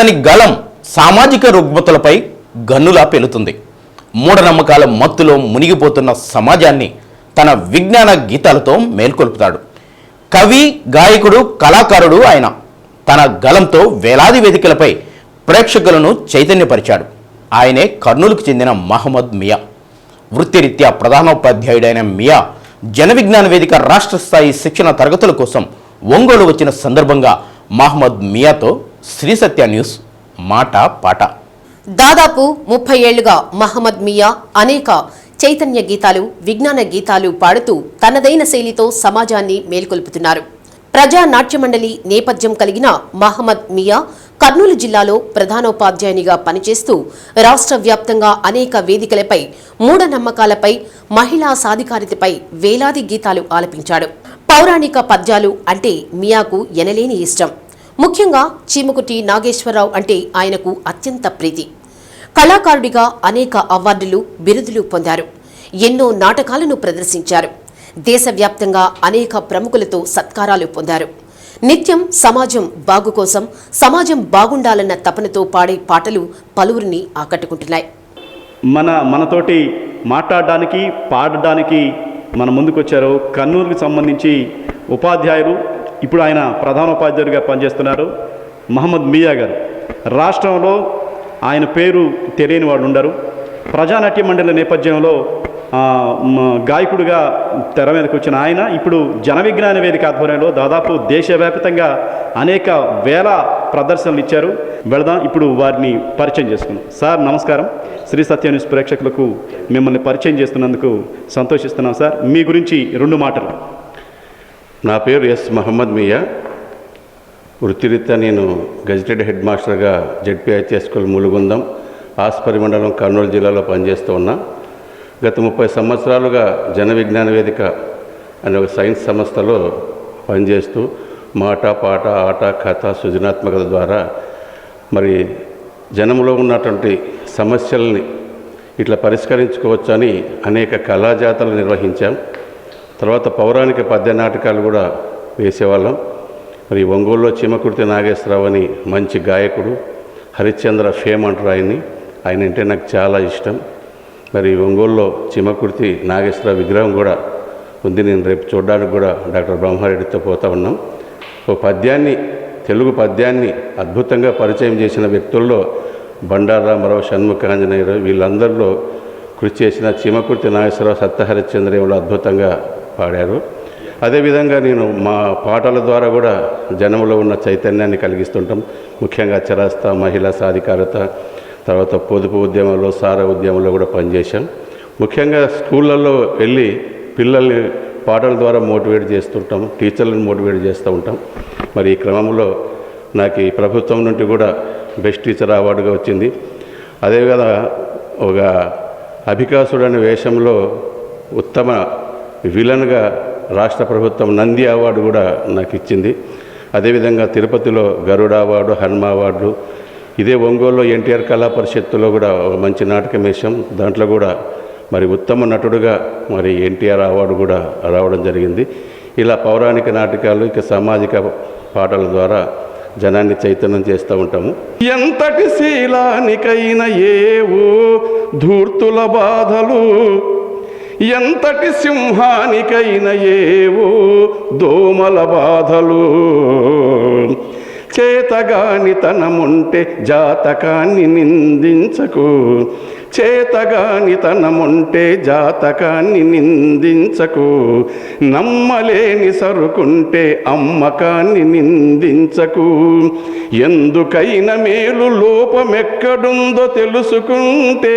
అతని గళం సామాజిక రుగ్మతలపై గన్నులా పెలుతుంది. మూఢనమ్మకాల మత్తులో మునిగిపోతున్న సమాజాన్ని తన విజ్ఞాన గీతాలతో మేల్కొల్పుతాడు. కవి గాయకుడు కళాకారుడు ఆయన తన గళంతో వేలాది వేదికలపై ప్రేక్షకులను చైతన్యపరిచాడు. ఆయనే కర్నూలుకు చెందిన మహమ్మద్ మియా. వృత్తిరీత్యా ప్రధానోపాధ్యాయుడైన మియా జన విజ్ఞాన వేదిక రాష్ట్ర స్థాయి శిక్షణ తరగతుల కోసం ఒంగోలు వచ్చిన సందర్భంగా మహమ్మద్ మియాతో శ్రీ సత్య న్యూస్ మాట పాట. దాదాపు ముప్పై ఏళ్ళుగా మహమ్మద్ మియా అనేక చైతన్య గీతాలు విజ్ఞాన గీతాలు పాడుతూ తనదైన శైలితో సమాజాన్ని మేల్కొల్పుతున్నారు. ప్రజా నాట్య మండలి నేపథ్యం కలిగిన మహమ్మద్ మియా కర్నూలు జిల్లాలో ప్రధానోపాధ్యాయునిగా పనిచేస్తూ రాష్ట్ర వ్యాప్తంగా అనేక వేదికలపై మూఢనమ్మకాలపై మహిళా సాధికారితపై వేలాది గీతాలు ఆలపించాడు. పౌరాణిక పద్యాలు అంటే మియాకు ఎనలేని ఇష్టం. ముఖ్యంగా చీమకుటి నాగేశ్వరరావు అంటే ఆయనకు అత్యంత ప్రీతి. కళాకారుడిగా అనేక అవార్డులు బిరుదులు పొందారు. ఎన్నో నాటకాలను ప్రదర్శించారు. దేశవ్యాప్తంగా అనేక ప్రముఖులతో సత్కారాలు పొందారు. నిత్యం సమాజం బాగు కోసం సమాజం బాగుండాలన్న తపనతో పాడే పాటలు పలువురిని ఆకట్టుకుంటున్నాయి. మన మనతోటి మాట్లాడడానికి పాడడానికి మన ముందుకొచ్చారు కన్నూరుకు సంబంధించి ఉపాధ్యాయులు ఇప్పుడు ఆయన ప్రధాన ఉపాధ్యాయుడిగా పనిచేస్తున్నారు మహమ్మద్ మియా గారు. రాష్ట్రంలో ఆయన పేరు తెలియని వాళ్ళు ఉండరు. ప్రజానాట్య మండలి నేపథ్యంలో గాయకుడిగా తెర మీదకి వచ్చిన ఆయన ఇప్పుడు జన విజ్ఞాన వేదిక ఆధ్వర్యంలో దాదాపు దేశవ్యాప్తంగా అనేక వేల ప్రదర్శనలు ఇచ్చారు. వెళదాం ఇప్పుడు వారిని పరిచయం చేసుకున్నాం సార్ నమస్కారం. శ్రీ సత్య న్యూస్ ప్రేక్షకులకు మిమ్మల్ని పరిచయం చేస్తున్నందుకు సంతోషిస్తున్నాం సార్. మీ గురించి రెండు మాటలు. నా పేరు ఎస్ మహమ్మద్ మియా. వృత్తిరీత్యా నేను గజిటెడ్ హెడ్ మాస్టర్గా జెడ్పీఐటీ స్కూల్ ములుగుందం ఆస్పరి మండలం కర్నూలు జిల్లాలో పనిచేస్తూ ఉన్నా. గత ముప్పై సంవత్సరాలుగా జన విజ్ఞాన వేదిక అనే ఒక సైన్స్ సంస్థలో పనిచేస్తూ మాట పాట ఆట కథ సృజనాత్మకత ద్వారా మరి జనంలో ఉన్నటువంటి సమస్యల్ని ఇట్లా పరిష్కరించుకోవచ్చని అనేక కళాజాతలు నిర్వహించాం. తర్వాత పౌరాణిక పద్య నాటకాలు కూడా వేసేవాళ్ళం. మరి ఒంగోలులో చీమకుర్తి నాగేశ్వరరావు అని మంచి గాయకుడు హరిశ్చంద్ర ఫేమ్ అంటారు ఆయన్ని. ఆయన అంటే నాకు చాలా ఇష్టం. మరి ఒంగోలులో చీమకుర్తి నాగేశ్వరరావు విగ్రహం కూడా ఉంది. నేను రేపు చూడడానికి కూడా డాక్టర్ బ్రహ్మారెడ్డితో పోతా ఉన్నాం. ఒక పద్యాన్ని తెలుగు పద్యాన్ని అద్భుతంగా పరిచయం చేసిన వ్యక్తుల్లో బండారామరావు షణ్ముఖాంజనేయుడు వీళ్ళందరిలో కృషి చేసిన చీమకుర్తి నాగేశ్వరరావు సత్యహరిశ్చంద్రేవులు అద్భుతంగా పాడారు. అదేవిధంగా నేను మా పాటల ద్వారా కూడా జనంలో ఉన్న చైతన్యాన్ని కలిగిస్తుంటాం. ముఖ్యంగా చరస్త మహిళా సాధికారత తర్వాత పొదుపు ఉద్యమంలో సార ఉద్యమంలో కూడా పనిచేశాం. ముఖ్యంగా స్కూళ్ళల్లో వెళ్ళి పిల్లల్ని పాటల ద్వారా మోటివేట్ చేస్తుంటాం టీచర్లను మోటివేట్ చేస్తూ ఉంటాం. మరి ఈ క్రమంలో నాకు ఈ ప్రభుత్వం నుండి కూడా బెస్ట్ టీచర్ అవార్డుగా వచ్చింది. అదేవిధంగా ఒక అభికాసుడు అనే వేషంలో ఉత్తమ విలన్గా రాష్ట్ర ప్రభుత్వం నంది అవార్డు కూడా నాకు ఇచ్చింది అదేవిధంగా తిరుపతిలో గరుడ అవార్డు హనుమ అవార్డు ఇదే ఒంగోలులో ఎన్టీఆర్ కళా పరిషత్తులో కూడా ఒక మంచి నాటకం వేశాం. దాంట్లో కూడా మరి ఉత్తమ నటుడుగా మరి ఎన్టీఆర్ అవార్డు కూడా రావడం జరిగింది. ఇలా పౌరాణిక నాటకాలు ఇక సామాజిక పాటల ద్వారా జనాన్ని చైతన్యం చేస్తూ ఉంటాము. ఎంతటి శీలానికైన ఏవో ధూర్తుల బాధలు ఎంతటి సింహానికైన ఏవో దోమల బాధలు. చేతగాని తనముంటే జాతకాన్ని నిందించకు. చేతగాని తనముంటే జాతకాన్ని నిందించకు. నమ్మలేని సరుకుంటే అమ్మకాన్ని నిందించకు. ఎందుకైన మేలు లోపమెక్కడుందో తెలుసుకుంటే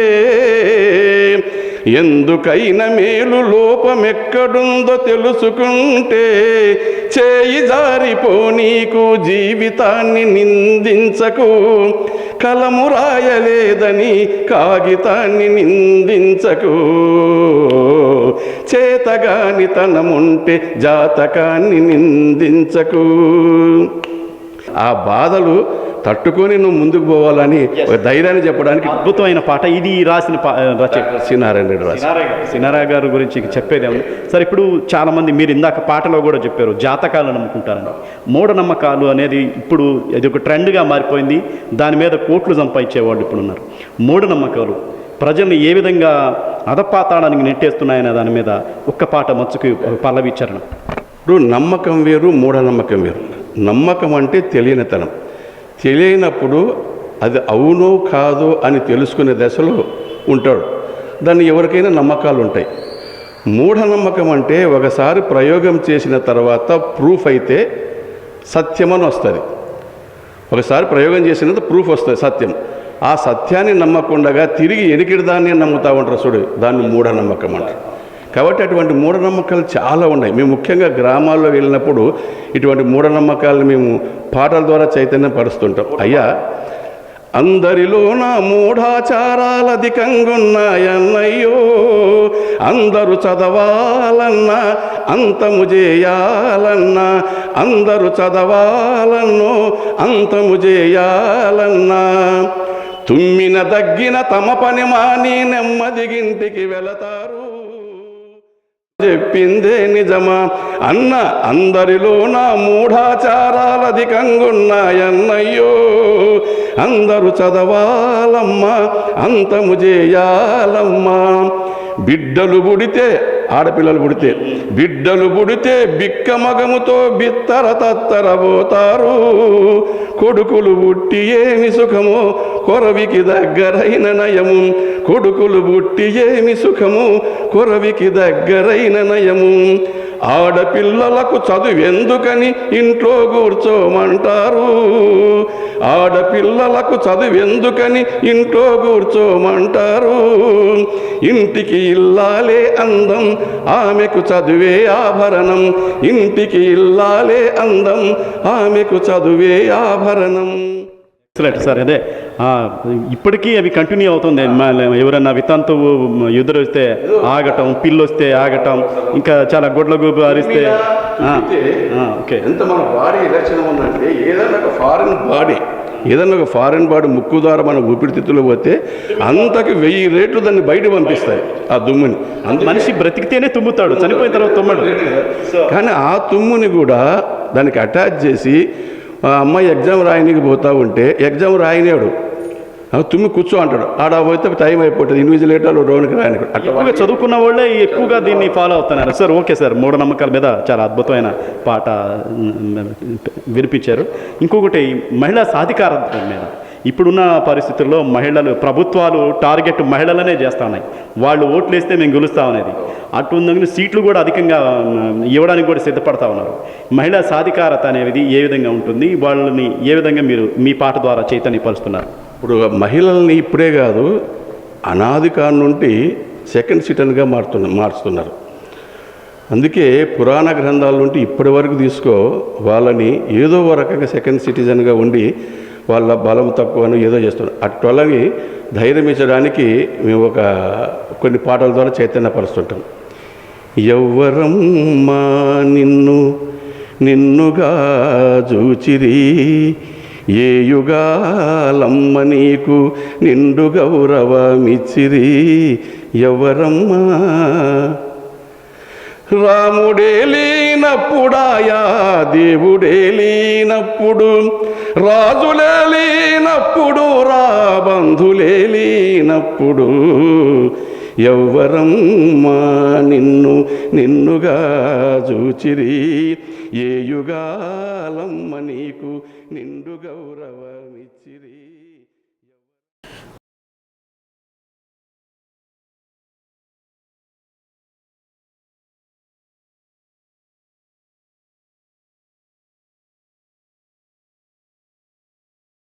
ఎందుకైన మేలు లోపమెక్కడుందో తెలుసుకుంటే చేయి జారిపో నీకు జీవితాన్ని నిందించకు. కలము రాయలేదని కాగితాన్ని నిందించకు. చేతగాని తనముంటే జాతకాన్ని నిందించకు. ఆ బాధలు తట్టుకొని నువ్వు ముందుకు పోవాలని ఒక ధైర్యాన్ని చెప్పడానికి అద్భుతమైన పాట ఇది రాసిన శ్రీనారాయణ రెడ్డి రాసి సినారా గారి. గురించి చెప్పేది ఏమన్నా సార్ ఇప్పుడు చాలా మంది మీరు ఇందాక పాటలో కూడా చెప్పారు జాతకాలు నమ్ముకుంటారని. మూఢనమ్మకాలు అనేది ఇప్పుడు ఇది ఒక ట్రెండ్గా మారిపోయింది దాని మీద కోట్లు సంపాదించేవాళ్ళు ఇప్పుడు ఉన్నారు మూఢనమ్మకాలు ప్రజల్ని ఏ విధంగా అధపాతాడానికి నెట్టేస్తున్నాయనే దాని మీద ఒక్క పాట మచ్చుకి పల్లవిచ్చరణ ఇప్పుడు నమ్మకం వేరు మూఢనమ్మకం వేరు. నమ్మకం అంటే తెలియనితనం. తెలియనప్పుడు అది అవునో కాదో అని తెలుసుకునే దశలో ఉంటాడు. దాన్ని ఎవరికైనా నమ్మకాలు ఉంటాయి. మూఢనమ్మకం అంటే ఒకసారి ప్రయోగం చేసిన తర్వాత ప్రూఫ్ అయితే సత్యమని వస్తుంది. ఒకసారి ప్రయోగం చేసినంత ప్రూఫ్ వస్తుంది సత్యం. ఆ సత్యాన్ని నమ్మకుండగా తిరిగి ఎనికిడి దాన్ని నమ్ముతా ఉంటారు చూడు దాన్ని మూఢనమ్మకం అంటారు. కాబట్టి అటువంటి మూఢనమ్మకాలు చాలా ఉన్నాయి. మేము ముఖ్యంగా గ్రామాల్లో వెళ్ళినప్పుడు ఇటువంటి మూఢనమ్మకాలను మేము పాటల ద్వారా చైతన్యం పరుస్తుంటాం అయ్యా అందరిలోన మూఢాచారాలు అధికంగున్నాయన్నయ్యో అందరూ చదవాలన్నా అంతము చేయాలన్నా అందరూ చదవాలన్నో అంతము చేయాలన్నా. తుమ్మిన దగ్గిన తమ పని మాని నెమ్మదిగింటికి వెళతారు. చెప్పిందే నిజమా? అన్న అందరిలోన మూఢాచారాలు అధికంగున్నాయన్నయ్యో అందరూ చదవాలమ్మా అంతము చేయాలమ్మా. బిడ్డలు పుడితే ఆడపిల్లలు పుడితే బిడ్డలు పుడితే బిక్క మగముతో బిత్తర తత్తర పోతారు. కొడుకులు పుట్టి ఏమి సుఖము కొరవికి దగ్గరైన నయము. కొడుకులు పుట్టి ఏమి సుఖము కొరవికి దగ్గరైన నయము. ఆడపిల్లలకు చదువెందుకని ఇంట్లో కూర్చోమంటారు? ఆడపిల్లలకు చదువెందుకని ఇంట్లో కూర్చోమంటారు? ఇంటికి ఇల్లాలే అందం ఆమెకు చదువే ఆభరణం. ఇంటికి ఇల్లాలే అందం ఆమెకు చదువే ఆభరణం. ఎక్సలెంట్ సార్ అదే ఇప్పటికీ అవి కంటిన్యూ అవుతుంది. ఎవరన్నా వితంతువు ఎదురు వస్తే ఆగటం పిల్లు వస్తే ఆగటం ఇంకా చాలా గొడ్ల గూబు అరిస్తే ఆ, ఆ, ఓకే. ఎంత మన బాడీ లక్షణం ఉందంటే ఏదైనా ఒక ఫారిన్ బాడీ ఏదైనా ఒక ఫారిన్ బాడీ ముక్కు ద్వారా మన ఊపిరితిత్తులు పోతే అంతకు వెయ్యి రేట్లు దాన్ని బయట పంపిస్తాయి ఆ దుమ్ముని. అందుకే మనిషి బ్రతికితేనే తుమ్ముతాడు చనిపోయిన తర్వాత తుమ్మడు. కానీ ఆ తుమ్ముని కూడా దానికి అటాచ్ చేసి ఆ అమ్మాయి ఎగ్జామ్ రాయనికి పోతా ఉంటే ఎగ్జామ్ రాయనేవాడు ఆ తుమ్మి కూర్చో అంటాడు. ఆడ పోతే టైం అయిపోతుంది. ఇన్విజిలేటర్ రోడ్కి రాయనికి అట్లా ఎక్కువగా చదువుకున్న వాళ్ళే ఎక్కువగా దీన్ని ఫాలో అవుతున్నారు. సార్ ఓకే సార్ మూఢనమ్మకాల మీద చాలా అద్భుతమైన పాట వినిపించారు. ఇంకొకటి మహిళా సాధికారత మీద. ఇప్పుడున్న పరిస్థితుల్లో మహిళలు ప్రభుత్వాలు టార్గెట్ మహిళలనే చేస్తున్నాయి. వాళ్ళు ఓట్లు వేస్తే మేము గెలుస్తాం అనేది అటు ఉందని సీట్లు కూడా అధికంగా ఇవ్వడానికి కూడా సిద్ధపడతా ఉన్నారు. మహిళా సాధికారత అనేది ఏ విధంగా ఉంటుంది? వాళ్ళని ఏ విధంగా మీరు మీ పాట ద్వారా చైతన్యపరుస్తున్నారు? ఇప్పుడు మహిళల్ని ఇప్పుడే కాదు అనాది నుండి సెకండ్ సిటిజన్గా మారుతున్న మార్చుతున్నారు. అందుకే పురాణ గ్రంథాల నుండి ఇప్పటి వరకు తీసుకో వాళ్ళని ఏదో ఒక రకంగా సెకండ్ సిటిజన్గా ఉండి వాళ్ళ బలం తక్కువ అని ఏదో చేస్తున్నారు. అట్లని ధైర్యం ఇచ్చడానికి మేము ఒక కొన్ని పాటల ద్వారా చైతన్యపరుస్తుంటాం. ఎవ్వరమ్మా నిన్ను నిన్నుగా చూచిరి ఏ యుగాలమ్మ నీకు నిండు గౌరవమిచ్చిరి ఎవరమ్మా రాముడేలి లేనప్పుడాయా దేవుడే లేనప్పుడు రాజులే లేనప్పుడు రా బంధులే లేనప్పుడు ఎవ్వరమ్మా నిన్ను నిన్నుగా చూచిరి. ఏ యుగాలమ్మ నీకు నిండు గౌరవ